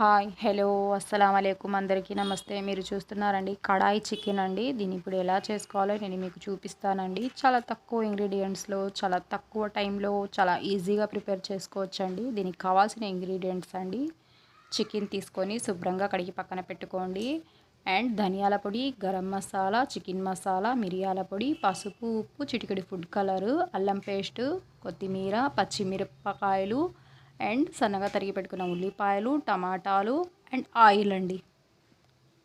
Hi hello అస్సలం అయికుం అందరికీ నమస్తే. మీరు చూస్తున్నారండి కడాయి చికెన్ అండి. దీన్ని ఇప్పుడు ఎలా చేసుకోవాలో నేను మీకు చూపిస్తానండి. చాలా తక్కువ ఇంగ్రీడియంట్స్లో చాలా తక్కువ టైంలో చాలా ఈజీగా ప్రిపేర్ చేసుకోవచ్చండి. దీనికి కావాల్సిన ఇంగ్రీడియంట్స్ అండి. చికెన్ తీసుకొని శుభ్రంగా కడిగి పక్కన పెట్టుకోండి. అండ్ ధనియాల పొడి గరం మసాలా చికెన్ మసాలా మిరియాల పొడి పసుపు ఉప్పు చిటికెడి ఫుడ్ కలరు అల్లం పేస్టు కొత్తిమీర పచ్చిమిరపకాయలు అండ్ సన్నగా తరిగి పెట్టుకున్న ఉల్లిపాయలు టమాటాలు అండ్ ఆయిల్ అండి.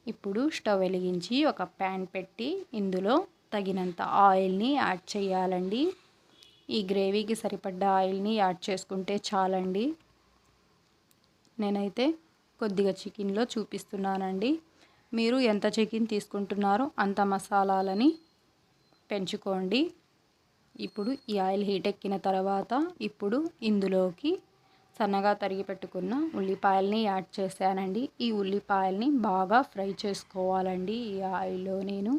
ఇప్పుడు స్టవ్ వెలిగించి ఒక ప్యాన్ పెట్టి ఇందులో తగినంత ఆయిల్ని యాడ్ చేయాలండి. ఈ గ్రేవీకి సరిపడ్డ ఆయిల్ని యాడ్ చేసుకుంటే చాలండి. నేనైతే కొద్దిగా చికెన్లో చూపిస్తున్నానండి. మీరు ఎంత చికెన్ తీసుకుంటున్నారో అంత మసాలాలని పెంచుకోండి. ఇప్పుడు ఈ ఆయిల్ హీట్ ఎక్కిన తర్వాత ఇప్పుడు ఇందులోకి సన్నగా తరిగి పెట్టుకున్న ఉల్లిపాయల్ని యాడ్ చేశానండి. ఈ ఉల్లిపాయల్ని బాగా ఫ్రై చేసుకోవాలండి ఈ ఆయిల్లో నేను.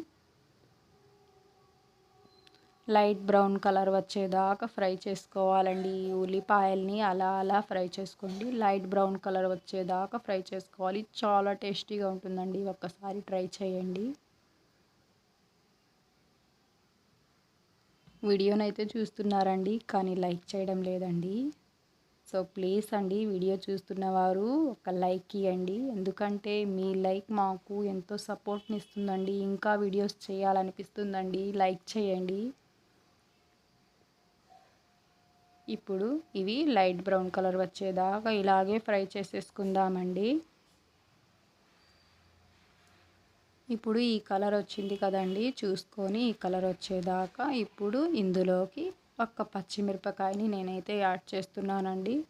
లైట్ బ్రౌన్ కలర్ వచ్చేదాకా ఫ్రై చేసుకోవాలండి. ఈ ఉల్లిపాయల్ని అలా అలా ఫ్రై చేసుకోండి. లైట్ బ్రౌన్ కలర్ వచ్చేదాకా ఫ్రై చేసుకోవాలి. చాలా టేస్టీగా ఉంటుందండి. ఒక్కసారి ట్రై చేయండి. వీడియోనైతే చూస్తున్నారండి కానీ లైక్ చేయడం లేదండి. సో ప్లీజ్ అండి వీడియో చూస్తున్నవారు ఒక లైక్ ఇవ్వండి ఎందుకంటే మీ లైక్ మాకు ఎంతో సపోర్ట్ని ఇస్తుందండి. ఇంకా వీడియోస్ చేయాలనిపిస్తుందండి. లైక్ చేయండి. ఇప్పుడు ఇవి లైట్ బ్రౌన్ కలర్ వచ్చేదాకా ఇలాగే ఫ్రై చేసేసుకుందామండి. ఇప్పుడు ఈ కలర్ వచ్చింది కదండి. చూసుకొని ఈ కలర్ వచ్చేదాకా ఇప్పుడు ఇందులోకి ఒక్క పచ్చిమిరపకాయని నేనైతే యాడ్ చేస్తున్నానండి.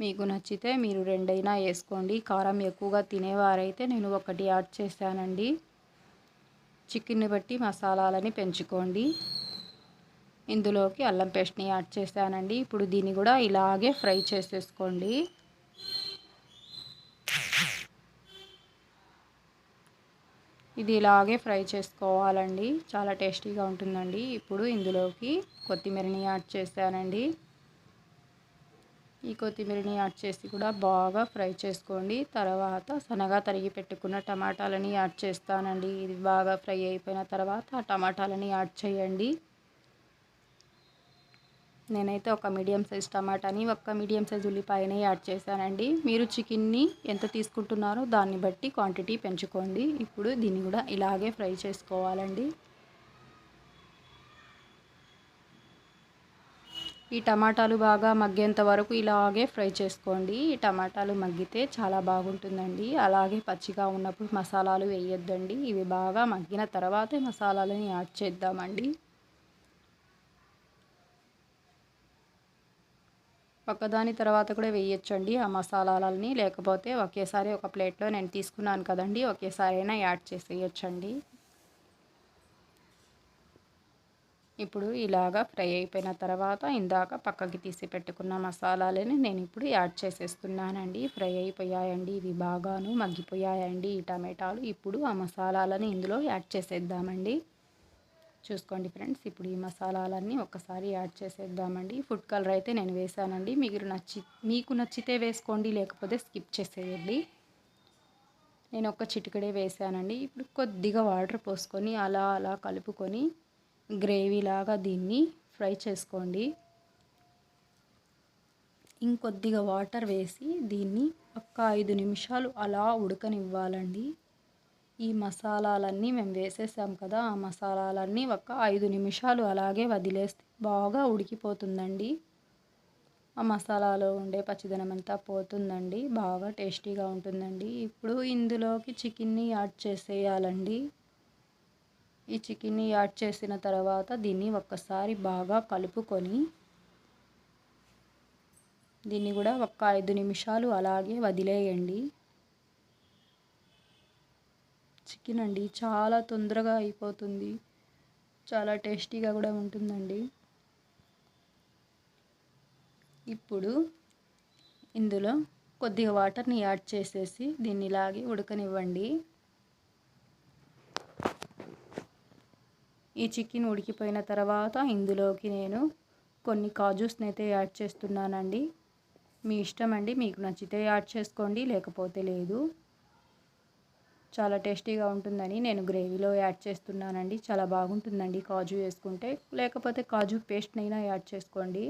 మీకు నచ్చితే మీరు రెండైనా వేసుకోండి. కారం ఎక్కువగా తినేవారైతే నేను ఒకటి యాడ్ చేశానండి. చికెన్ని బట్టి మసాలాలని పెంచుకోండి. ఇందులోకి అల్లం పేస్ట్ని యాడ్ చేశానండి. ఇప్పుడు దీన్ని కూడా ఇలాగే ఫ్రై చేసేసుకోండి. ఇది ఇలాగే ఫ్రై చేసుకోవాలండి. చాలా టేస్టీగా ఉంటుందండి. ఇప్పుడు ఇందులోకి కొత్తిమీరని యాడ్ చేశానండి. ఈ కొత్తిమీరని యాడ్ చేసి కూడా బాగా ఫ్రై చేసుకోండి. తర్వాత సన్నగా తరిగి పెట్టుకున్న టమాటాలని యాడ్ చేస్తానండి. ఇది బాగా ఫ్రై అయిపోయిన తర్వాత ఆ టమాటాలని యాడ్ చేయండి. నేనైతే ఒక మీడియం సైజ్ టమాటాని ఒక్క మీడియం సైజ్ ఉల్లిపాయని యాడ్ చేశానండి. మీరు చికెన్ని ఎంత తీసుకుంటున్నారో దాన్ని బట్టి క్వాంటిటీ పెంచుకోండి. ఇప్పుడు దీన్ని కూడా ఇలాగే ఫ్రై చేసుకోవాలండి. ఈ టమాటాలు బాగా మగ్గేంత వరకు ఇలాగే ఫ్రై చేసుకోండి. ఈ టమాటాలు మగ్గితే చాలా బాగుంటుందండి. అలాగే పచ్చిగా ఉన్నప్పుడు మసాలాలు వేయొద్దండి. ఇవి బాగా మగ్గిన తర్వాతే మసాలాలని యాడ్ చేద్దామండి. పక్కదాని తర్వాత కూడా వేయొచ్చండి ఆ మసాలాలని లేకపోతే ఒకేసారి ఒక ప్లేట్లో నేను తీసుకున్నాను కదండి ఒకేసారి అయినా యాడ్ చేసేయచ్చండి. ఇప్పుడు ఇలాగా ఫ్రై అయిపోయిన తర్వాత ఇందాక పక్కకి తీసి పెట్టుకున్న మసాలాలని నేను ఇప్పుడు యాడ్ చేసేస్తున్నానండి. ఫ్రై అయిపోయాయండి ఇవి బాగాను మగ్గిపోయాయండి ఈ టమాటాలు. ఇప్పుడు ఆ మసాలాలని ఇందులో యాడ్ చేసేద్దామండి. చూసుకోండి ఫ్రెండ్స్. ఇప్పుడు ఈ మసాలాలన్నీ ఒకసారి యాడ్ చేసేద్దామండి. ఫుడ్ కలర్ అయితే నేను వేసానండి. మీరు నచ్చి మీకు నచ్చితే వేసుకోండి లేకపోతే స్కిప్ చేసేయండి. నేను ఒక చిటికడే వేసానండి. ఇప్పుడు కొద్దిగా వాటర్ పోసుకొని అలా అలా కలుపుకొని గ్రేవీలాగా దీన్ని ఫ్రై చేసుకోండి. ఇంకొద్దిగా వాటర్ వేసి దీన్ని ఒక్క ఐదు నిమిషాలు అలా ఉడకనివ్వాలండి. ఈ మసాలాలన్నీ మేము వేసేసాం కదా ఆ మసాలాలన్నీ ఒక ఐదు నిమిషాలు అలాగే వదిలేస్తే బాగా ఉడికిపోతుందండి. ఆ మసాలాలో ఉండే పచ్చిదనం అంతా పోతుందండి బాగా టేస్టీగా ఉంటుందండి. ఇప్పుడు ఇందులోకి చికెన్ని యాడ్ చేసేయాలండి. ఈ చికెన్ని యాడ్ చేసిన తర్వాత దీన్ని ఒక్కసారి బాగా కలుపుకొని దీన్ని కూడా ఒక ఐదు నిమిషాలు అలాగే వదిలేయండి. చికెన్ అండి చాలా తొందరగా అయిపోతుంది. చాలా టేస్టీగా కూడా ఉంటుందండి. ఇప్పుడు ఇందులో కొద్దిగా వాటర్ని యాడ్ చేసేసి దీన్ని ఇలాగే ఉడకనివ్వండి. ఈ చికెన్ ఉడికిపోయిన తర్వాత ఇందులోకి నేను కొన్ని కాజూస్ని అయితే యాడ్ చేస్తున్నానండి. మీ ఇష్టం అండి మీకు నచ్చితే యాడ్ చేసుకోండి లేకపోతే లేదు. చాలా టేస్టీగా ఉంటుందని నేను గ్రేవీలో యాడ్ చేస్తున్నానండి. చాలా బాగుంటుందండి కాజు వేసుకుంటే. లేకపోతే కాజు పేస్ట్నైనా యాడ్ చేసుకోండి.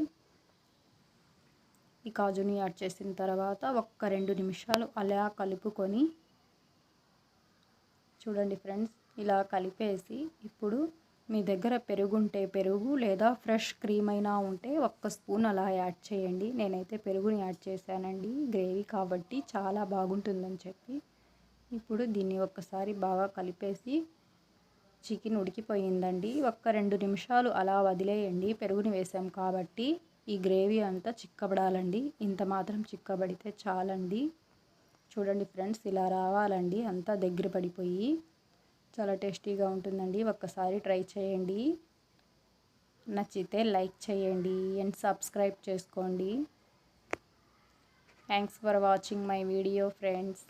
ఈ కాజుని యాడ్ చేసిన తర్వాత ఒక్క రెండు నిమిషాలు అలా కలుపుకొని చూడండి ఫ్రెండ్స్ ఇలా కలిపేసి ఇప్పుడు మీ దగ్గర పెరుగు ఉంటే పెరుగు లేదా ఫ్రెష్ క్రీమ్ అయినా ఉంటే ఒక్క స్పూన్ అలా యాడ్ చేయండి. నేనైతే పెరుగుని యాడ్ చేశానండి. గ్రేవీ కాబట్టి చాలా బాగుంటుందని చెప్పి. ఇప్పుడు దీన్ని ఒక్కసారి బాగా కలిపేసి చికెన్ ఉడికిపోయిందండి. ఒక్క రెండు నిమిషాలు అలా వదిలేయండి. పెరుగుని వేసాం కాబట్టి ఈ గ్రేవీ అంతా చిక్కబడాలండి. ఇంత మాత్రం చిక్కబడితే చాలండి. చూడండి ఫ్రెండ్స్ ఇలా రావాలండి. అంతా దగ్గర పడిపోయి చాలా టేస్టీగా ఉంటుందండి. ఒక్కసారి ట్రై చేయండి. నచ్చితే లైక్ చేయండి అండ్ సబ్స్క్రైబ్ చేసుకోండి. Thanks for watching my video friends